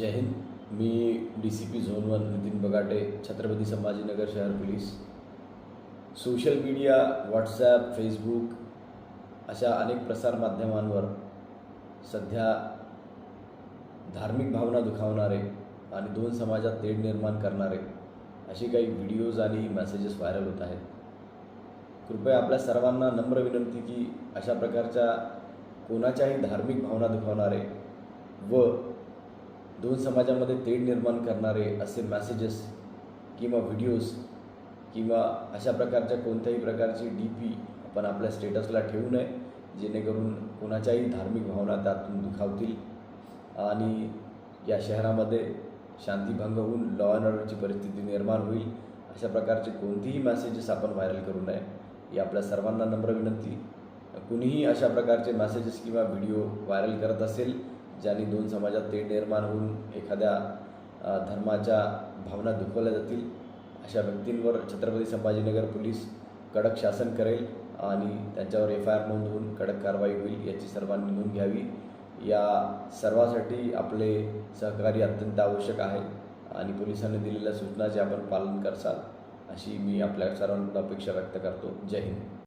जहिंद मी D C P zone one Nitin Bagate Chhatrapati Sambhajinagar शहर police. Social media WhatsApp Facebook अशा अनेक प्रसारमाध्यमांवर सध्या धार्मिक भावना दुखावणारे आणि दोन समाजात तेढ निर्माण करणारे असे काही व्हिडिओज आणि मेसेजेस व्हायरल होत आहेत. कृपया आपल्या सर्वांना नम्र विनंती की अशा प्रकारच्या कोणाच्याही धार्मिक भावना दुखावणारे व दोन समाजामध्ये तेढ निर्माण करणारे असे मॅसेजेस किंवा व्हिडिओज किंवा अशा प्रकारच्या कोणत्याही प्रकारची डी पी आपण आपल्या स्टेटसला ठेवू नये जेणेकरून कोणाच्याही धार्मिक भावना त्यातून दुखावतील. आणि या शहरामध्ये शांतीभंग होऊन लॉ अँड ऑर्डरची परिस्थिती निर्माण होईल अशा प्रकारचे कोणतेही मॅसेजेस आपण व्हायरल करू नये. ही आपल्या सर्वांना नम्र विनंती. कुणीही अशा प्रकारचे मॅसेजेस किंवा व्हिडिओ व्हायरल करत असेल ज्यांनी दोन समाजात तेढ निर्माण होऊन एखाद्या धर्माच्या भावना दुखवल्या जातील अशा व्यक्तींवर छत्रपती संभाजीनगर पोलीस कडक शासन करेल आणि त्यांच्यावर एफ आय आर नोंदवून कडक कारवाई होईल याची सर्वांनी नोंद घ्यावी. या सर्वासाठी आपले सहकार्य अत्यंत आवश्यक आहे आणि पोलिसांनी दिलेल्या सूचनाचे आपण पालन करसाल अशी मी आपल्या सर्वांना अपेक्षा व्यक्त करतो. जय हिंद.